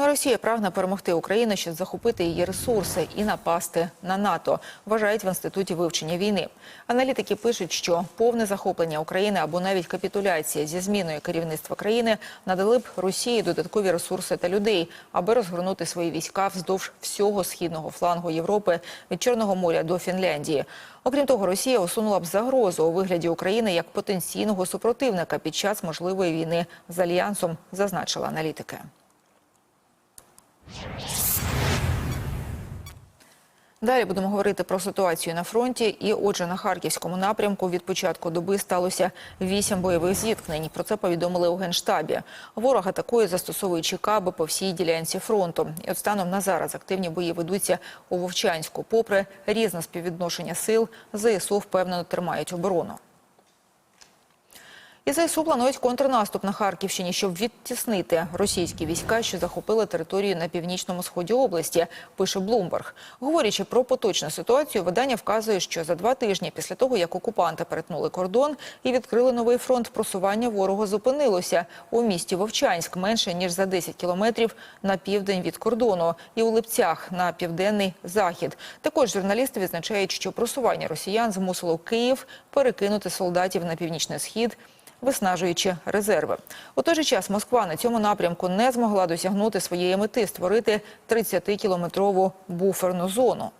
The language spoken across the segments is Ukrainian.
Ну, а Росія прагне перемогти Україну, щоб захопити її ресурси і напасти на НАТО. Вважають в інституті вивчення війни. Аналітики пишуть, що повне захоплення України або навіть капітуляція зі зміною керівництва країни надали б Росії додаткові ресурси та людей, аби розгорнути свої війська вздовж всього східного флангу Європи від Чорного моря до Фінляндії. Окрім того, Росія усунула б загрозу у вигляді України як потенційного супротивника під час можливої війни з альянсом, зазначили аналітики. Далі будемо говорити про ситуацію на фронті. І, отже, на харківському напрямку від початку доби сталося вісім бойових зіткнень. Про це повідомили у генштабі. Ворог атакує, застосовуючи каби по всій ділянці фронту. І от станом на зараз активні бої ведуться у Вовчанську. Попри різне співвідношення сил, ЗСУ впевнено тримають оборону. І ЗСУ планують контрнаступ на Харківщині, щоб відтіснити російські війська, що захопили територію на північному сході області. Пише Блумберг. Говорячи про поточну ситуацію, видання вказує, що за два тижні після того, як окупанти перетнули кордон і відкрили новий фронт, просування ворога зупинилося у місті Вовчанськ менше ніж за 10 кілометрів на південь від кордону, і у Липцях на південний захід. Також журналісти відзначають, що просування росіян змусило Київ перекинути солдатів на північний схід виснажуючи резерви. У той же час Москва на цьому напрямку не змогла досягнути своєї мети створити 30-кілометрову буферну зону.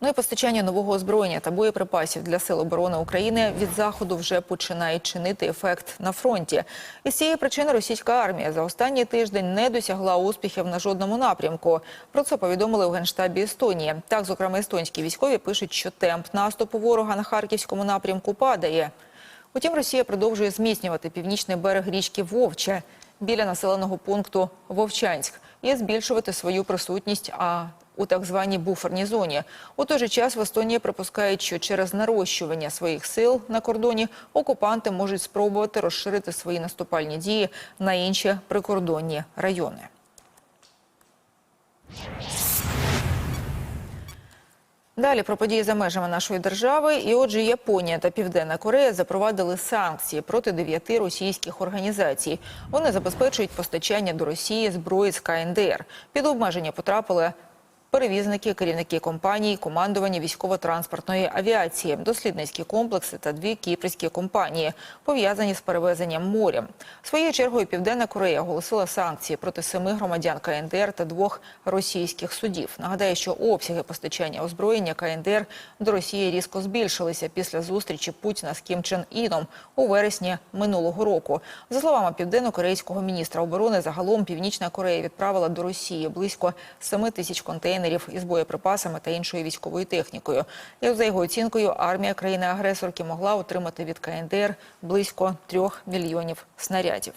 Ну і постачання нового озброєння та боєприпасів для сил оборони України від заходу вже починає чинити ефект на фронті. Із цієї причини російська армія за останній тиждень не досягла успіхів на жодному напрямку. Про це повідомили у генштабі Естонії. Так, зокрема, естонські військові пишуть, що темп наступу ворога на харківському напрямку падає. Утім, Росія продовжує зміцнювати північний берег річки Вовче біля населеного пункту Вовчанськ і збільшувати свою присутність. А у так званій буферній зоні у той же час в Естонії припускають, що через нарощування своїх сил на кордоні окупанти можуть спробувати розширити свої наступальні дії на інші прикордонні райони. Далі про події за межами нашої держави. І отже, Японія та Південна Корея запровадили санкції проти дев'яти російських організацій. Вони забезпечують постачання до Росії зброї з КНДР. Під обмеження потрапили перевізники, керівники компаній, командування військово-транспортної авіації, дослідницькі комплекси та дві кіпрські компанії, пов'язані з перевезенням морем. Своєю чергою Південна Корея оголосила санкції проти семи громадян КНДР та двох російських судів. Нагадаю, що обсяги постачання озброєння КНДР до Росії різко збільшилися після зустрічі Путіна з Кім Чен Іном у вересні минулого року. За словами південно-корейського міністра оборони, загалом Північна Корея відправила до Росії близько 7 тисяч контейнерів із боєприпасами та іншою військовою технікою. І за його оцінкою, армія країни-агресорки могла отримати від КНДР близько трьох мільйонів снарядів.